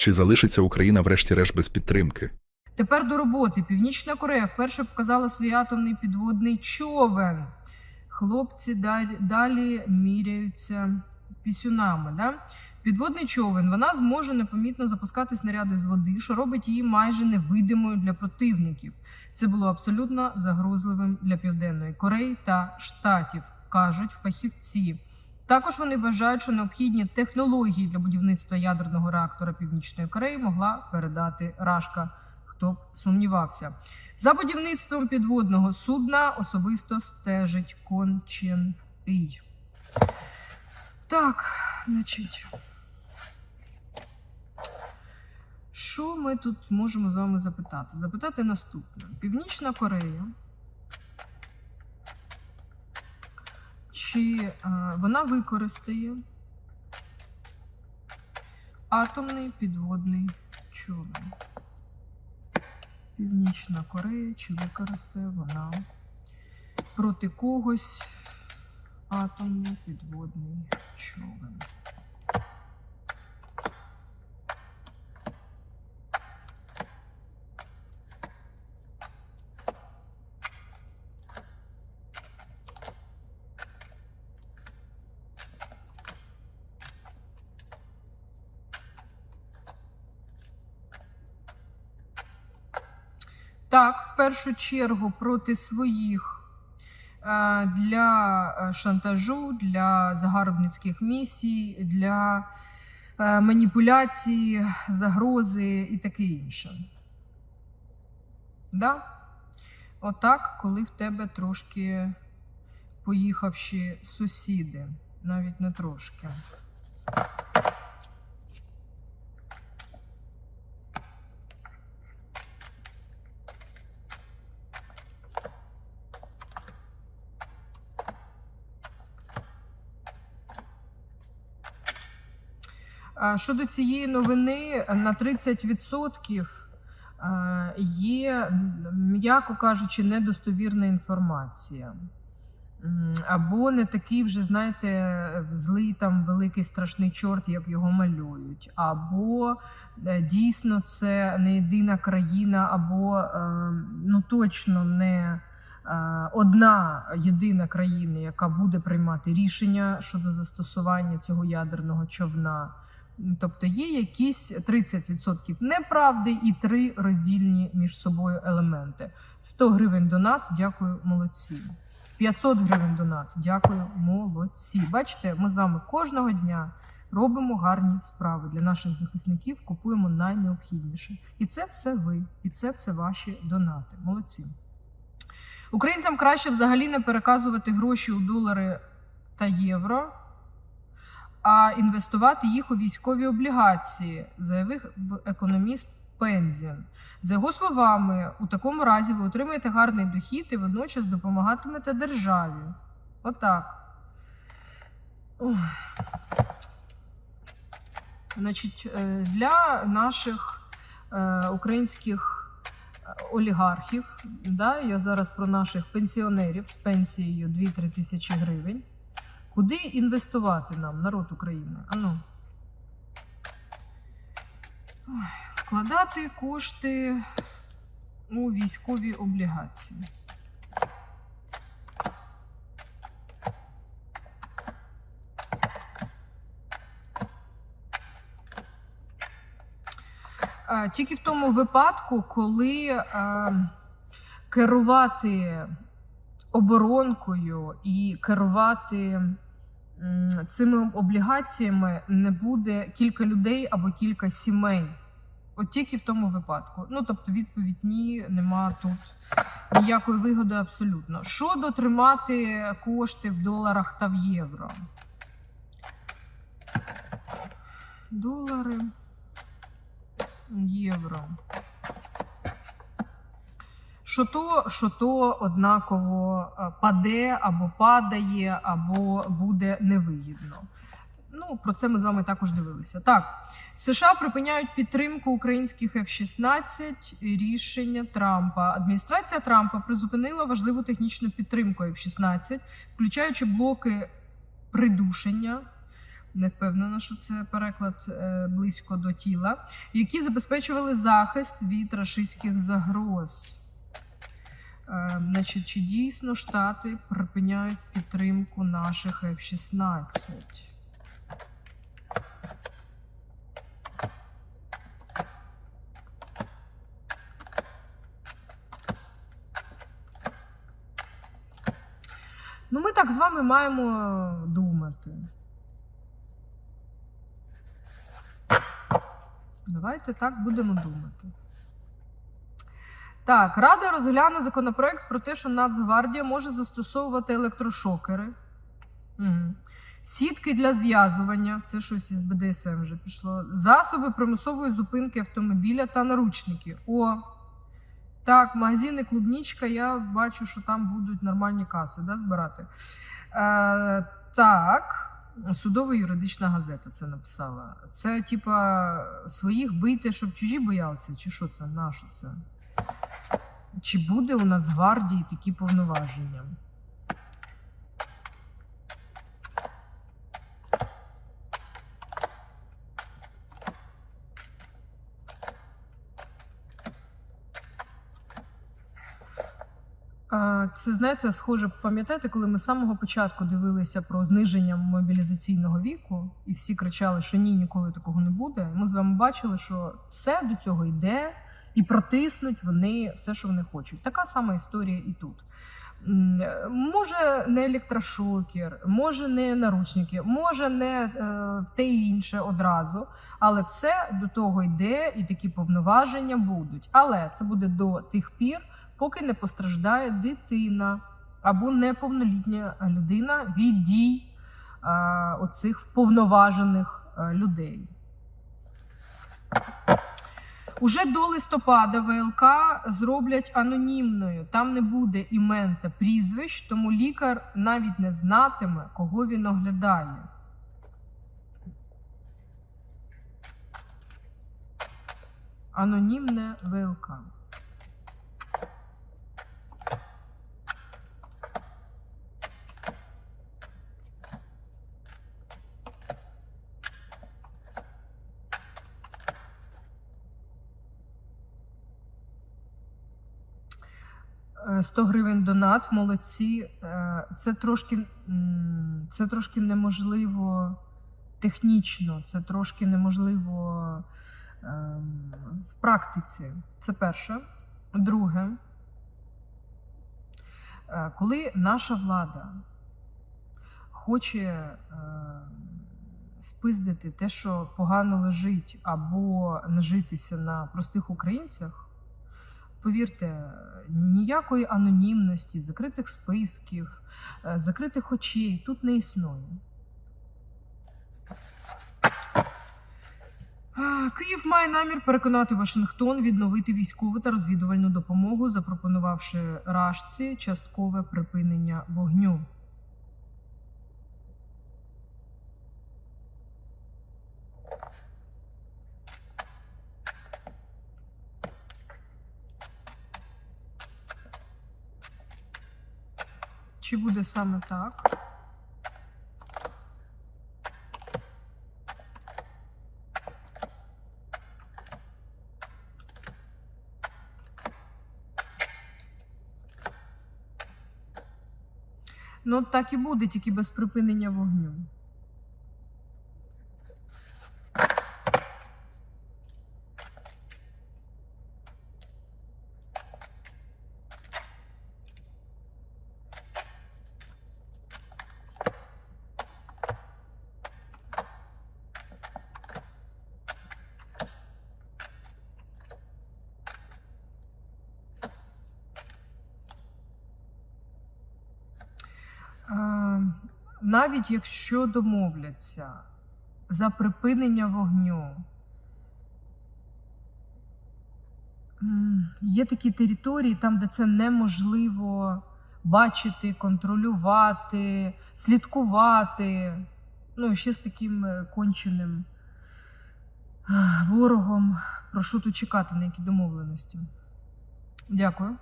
Чи залишиться Україна врешті-решт без підтримки? Тепер до роботи. Північна Корея вперше показала свій атомний підводний човен. Хлопці далі, далі міряються пісюнами. Да? Підводний човен вона зможе непомітно запускати снаряди з води, що робить її майже невидимою для противників. Це було абсолютно загрозливим для Південної Кореї та Штатів, кажуть фахівці. Також вони вважають, що необхідні технології для будівництва ядерного реактора Північної Кореї могла передати Рашка. Хто б сумнівався. За будівництвом підводного судна особисто стежить Кон Чен Ій. Так, значить. Що ми тут можемо з вами запитати? Запитати наступне: Північна Корея. Чи е, вона використає атомний підводний човен? Північна Корея, чи використає вона проти когось атомний підводний човен? Так, в першу чергу проти своїх е, для е, шантажу, для загарбницьких місій, для е, маніпуляції, загрози і таке інше. Да? Отак, коли в тебе трошки поїхавші сусіди, навіть не трошки. Щодо цієї новини, на 30% е, є, м'яко кажучи, недостовірна інформація. Або не такий вже, знаєте, злий там великий страшний чорт, як його малюють. Або е, дійсно це не єдина країна, або е, ну точно не одна єдина країна, яка буде приймати рішення щодо застосування цього ядерного човна. Тобто є якісь 30% неправди і три роздільні між собою елементи. 100 гривень донат, дякую, молодці. 500 гривень донат, дякую, молодці. Бачите, ми з вами кожного дня робимо гарні справи для наших захисників, купуємо найнеобхідніше. І це все ви, і це все ваші донати. Молодці. Українцям краще взагалі не переказувати гроші у долари та євро а інвестувати їх у військові облігації, заявив економіст Пензін. За його словами, у такому разі ви отримаєте гарний дохід і водночас допомагатимете державі. Отак. Значить, е, для наших е, українських е, олігархів, да, я зараз про наших пенсіонерів з пенсією 2-3 тисячі гривень. Куди інвестувати нам, народ України? Ану. Вкладати кошти у військові облігації. Тільки в тому випадку, коли а, керувати оборонкою і керувати цими облігаціями не буде кілька людей або кілька сімей. От тільки в тому випадку. Ну, тобто, відповідь ні, нема тут ніякої вигоди абсолютно. Що дотримати кошти в доларах та в євро? Долари, євро. Що то, що то однаково е, паде або падає, або буде невигідно. Ну, про це ми з вами також дивилися. Так, США припиняють підтримку українських F-16 рішення Трампа. Адміністрація Трампа призупинила важливу технічну підтримку F-16, включаючи блоки придушення, Не впевнена, що це переклад е, близько до тіла, які забезпечували захист від рашистських загроз. Е, значить, чи дійсно Штати припиняють підтримку наших F-16? Ну, ми так з вами маємо думати. Давайте так будемо думати. Так, Рада розгляне законопроект про те, що Нацгвардія може застосовувати електрошокери, угу. сітки для зв'язування, це щось із БДСМ вже пішло, засоби примусової зупинки автомобіля та наручники. О, так, магазини Клубнічка, я бачу, що там будуть нормальні каси да, збирати. Е, так, судова юридична газета це написала. Це, типа, своїх бити, щоб чужі боялися, чи що це? На що це? Чи буде у нас гвардії такі повноваження? Це знаєте, схоже, пам'ятаєте, коли ми з самого початку дивилися про зниження мобілізаційного віку, і всі кричали, що ні, ніколи такого не буде. Ми з вами бачили, що все до цього йде, і протиснуть вони все, що вони хочуть. Така сама історія і тут. Може, не електрошокер, може не наручники, може не е, те інше одразу, але все до того йде, і такі повноваження будуть. Але це буде до тих пір, поки не постраждає дитина або неповнолітня людина від дій е, оцих вповноважених е, людей. Уже до листопада ВЛК зроблять анонімною. Там не буде імен та прізвищ, тому лікар навіть не знатиме, кого він оглядає. Анонімне ВЛК. Е, 100 гривень донат, молодці. Е, Це трошки, це трошки неможливо технічно, це трошки неможливо ем, в практиці. Це перше. Друге, е, коли наша влада хоче ем, спиздити те, що погано лежить, або нажитися на простих українцях. Повірте, ніякої анонімності, закритих списків, е, закритих очей тут не існує. Київ має намір переконати Вашингтон відновити військову та розвідувальну допомогу, запропонувавши Рашці часткове припинення вогню. Чи буде саме так? Ну, так і буде, тільки без припинення вогню. Е, навіть якщо домовляться за припинення вогню, є такі території, там, де це неможливо бачити, контролювати, слідкувати. Ну, ще з таким е, конченим е, ворогом. Прошу тут чекати на які домовленості. Дякую.